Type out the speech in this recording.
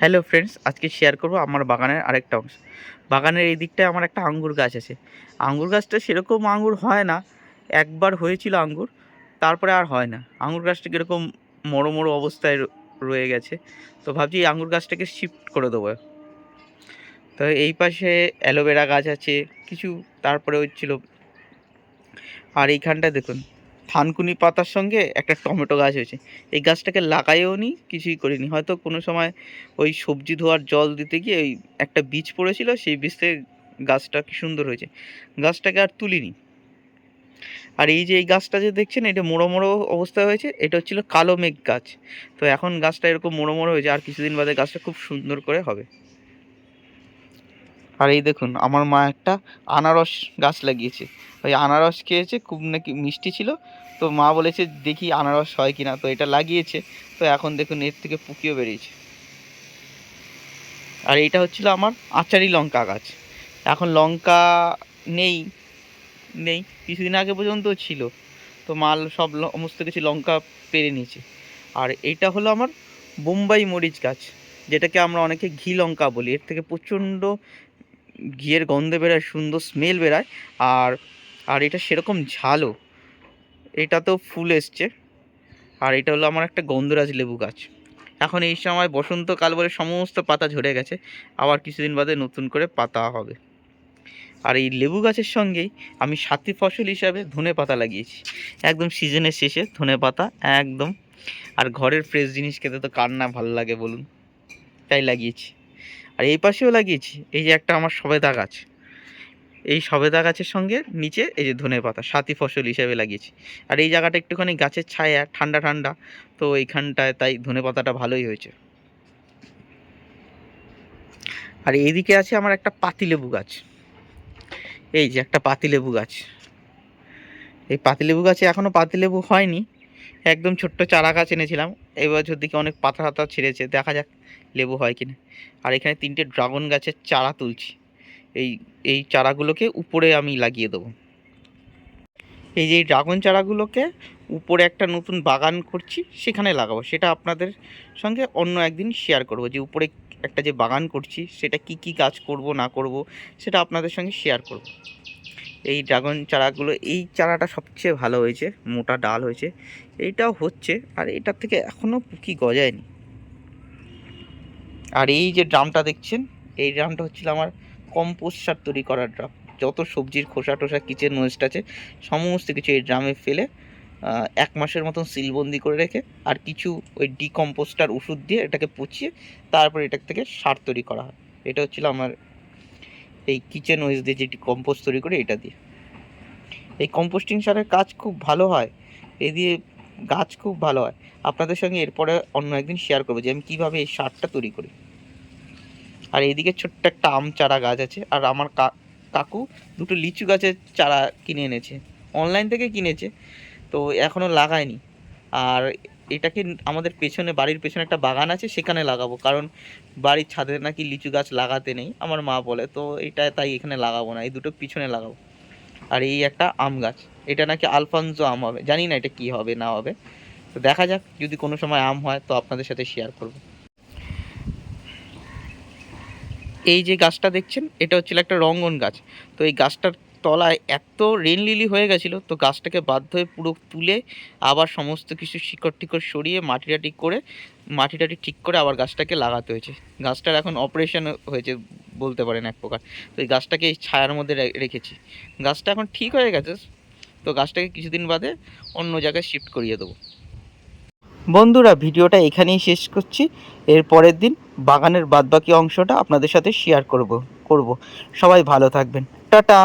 Hello friends আজকে share করব আমার বাগানের আরেকটা অংশ। বাগানের এই দিকটায় আমার একটা আঙ্গুর গাছ আছে। আঙ্গুর গাছটা সেরকম আঙ্গুর হয় না। একবার হয়েছিল আঙ্গুর, তারপরে আর হয় না। আঙ্গুর গাছটা কীরকম মরো মরো অবস্থায় রয়ে গেছে। তো ভাবছি আঙ্গুর গাছটাকে শিফট করে দেবো। তো এই পাশে অ্যালোভেরা গাছ আছে, কিছু তারপরে হচ্ছিল। আর এইখানটায় দেখুন থানকুনি পাতার সঙ্গে একটা টমেটো গাছ হয়েছে। এই গাছটাকে লাগাইও নি, কিছুই করিনি। হয়তো কোনো সময় ওই সবজি ধোয়ার জল দিতে গিয়ে ওই একটা বীজ পড়েছিল, সেই বীজ থেকে গাছটা কি সুন্দর হয়েছে। গাছটাকে আর তুলিনি। আর এই যে এই গাছটা যে দেখছেন, এটা মোড়ো মোড়ো অবস্থা হয়েছে, এটা হচ্ছিল কালো মেঘ গাছ। তো এখন গাছটা এরকম মোড়ো মোড়ো হয়েছে, আর কিছুদিন বাদে গাছটা খুব সুন্দর করে হবে। আর এই দেখুন, আমার মা একটা আনারস গাছ লাগিয়েছে। ওই আনারস খেয়েছে, খুব নাকি মিষ্টি ছিল। তো মা বলেছে, দেখি আনারস হয় কি না তো এটা লাগিয়েছে। তো এখন দেখুন, এর থেকে পুকিও বেরিয়েছে। আর এইটা হচ্ছিল আমার আচারি লঙ্কা গাছ। এখন লঙ্কা নেই নেই, কিছুদিন আগে পর্যন্ত ছিল। তো মাল সব সমস্ত কিছু লঙ্কা পেরে নিয়েছে। আর এইটা হলো আমার বোম্বাই মরিচ গাছ, যেটাকে আমরা অনেকে ঘি লঙ্কা বলি। এর থেকে প্রচণ্ড ঘিয়ের গন্ধে বেরোয় সুন্দর স্মেল বেরোয় আর আর এটা সেরকম ঝালও। এটাতেও ফুল এসছে। আর এটা হলো আমার একটা গন্ধরাজ লেবু গাছ। এখন এই সময় বসন্তকাল বলে সমস্ত পাতা ঝরে গেছে। আবার কিছুদিন বাদে নতুন করে পাতা হবে। আর এই লেবু গাছের সঙ্গেই আমি সাথী ফসল হিসাবে ধনে পাতা লাগিয়েছি। একদম সিজনের শেষে ধনে পাতা, একদম। আর ঘরের ফ্রেশ জিনিস খেতে তো কার না ভালো লাগে বলুন। তাই লাগিয়েছি। আর এই পাশেও লাগিয়েছি। এই যে একটা আমার সবেদা গাছ। এই সবেদা গাছের সঙ্গে নিচে এই যে ধনে পাতা, সাথী ফসল হিসেবে লাগিয়েছি। আর এই জায়গাটা একটুখানি গাছের ছায়া, ঠান্ডা ঠান্ডা। তো এইখানটায় তাই ধনে পাতাটা ভালোই হয়েছে। আর এইদিকে আছে আমার একটা পাতিলেবু গাছ। এই যে একটা পাতিলেবু গাছ। এই পাতিলেবু গাছে এখনও পাতিলেবু হয়নি। একদম ছোট্ট চারা গাছ এনেছিলাম। এই বছর দিকে অনেক পাতা হাতা ছেড়েছে, দেখা যাক লেবু হয় কিনা। আর এখানে তিনটে ড্রাগন গাছের চারা তুলছি। এই এই চারাগুলোকে উপরে আমি লাগিয়ে দেবো। এই যে ড্রাগন চারাগুলোকে উপরে একটা নতুন বাগান করছি, সেখানে লাগাবো। সেটা আপনাদের সঙ্গে অন্য একদিন শেয়ার করব। যে উপরে একটা যে বাগান করছি, সেটা কি কি কাজ করব, না করব, সেটা আপনাদের সঙ্গে শেয়ার করব। এই ড্রাগন চারাগুলো, এই চারাটা সবচেয়ে ভালো হয়েছে, মোটা ডাল হয়েছে। এইটাও হচ্ছে, আর এটার থেকে এখনও পুকি গজায়নি। আর এই যে ড্রামটা দেখছেন, এই ড্রামটা হচ্ছিল আমার কম্পোস্ট সার তৈরি করার ড্রাম। যত সবজির খোসা টোসা, কিচেন ওয়েস্ট আছে, সমস্ত কিছু এই ড্রামে ফেলে এক মাসের মতন সিলবন্দি করে রেখে, আর কিছু ওই ডিকম্পোস্টার ওষুধ দিয়ে এটাকে পচিয়ে, তারপর এটার থেকে সার তৈরি করা হয়। এটা হচ্ছিল আমার এই কিচেন ওয়েস্ট দিয়ে যেটি কম্পোস্ট তৈরি করে এটা দিয়ে। এই কম্পোস্টিং সারের কাজ খুব ভালো হয় এই দিয়ে গাছ খুব ভালো হয়। আপনাদের সঙ্গে এরপরে অন্য একদিন শেয়ার করব যে আমি কীভাবে এই সারটা তৈরি করি। আর এইদিকে ছোট্ট একটা আম চারা গাছ আছে, আর আমার কাকু দুটো লিচু গাছের চারা কিনে এনেছে অনলাইন থেকে কিনেছে, তো এখনও লাগায়নি। আর এটাকে আমাদের পেছনে, বাড়ির পেছনে একটা বাগান আছে? সেখানে লাগাবো। কারণ বাড়ির ছাদে নাকি লিচু গাছ লাগাতে নেই, আমার মা বলে। তো এটা তাই এখানে লাগাবো না, এই দুটো পিছনে লাগাবো। আর এই একটা আম গাছ, এটা নাকি আলফানজো আম হবে। জানি না এটা কি হবে, না হবে। তো দেখা যাক, যদি কোনো সময় আম হয়, তো আপনাদের সাথে শেয়ার করব। এই যে গাছটা দেখছেন, এটা হচ্ছিল একটা রঙ্গন গাছ। তো এই গাছটার তলায় এত রেন লিলি হয়ে গেছিল, তো গাছটাকে বাধ্য হয়ে পুরো তুলে আবার সমস্ত কিছু শিকড় টিকড় সরিয়ে মাটি টাটি করে মাটি টাটি ঠিক করে আবার গাছটাকে লাগাতে হয়েছে। গাছটার এখন অপারেশন হয়েছে বলতে পারেন এক প্রকার। তো এই গাছটাকে এই ছায়ার মধ্যে রেখেছি। গাছটা এখন ঠিক হয়ে গেছে, তো গাছটাকে কিছুদিন বাদে অন্য জায়গায় শিফট করিয়ে দেবো। বন্ধুরা, ভিডিওটা এখানেই শেষ করছি। এর পরের দিন বাগানের বাদবাকি অংশটা আপনাদের সাথে শেয়ার করব করব। সবাই ভালো থাকবেন। টাটা!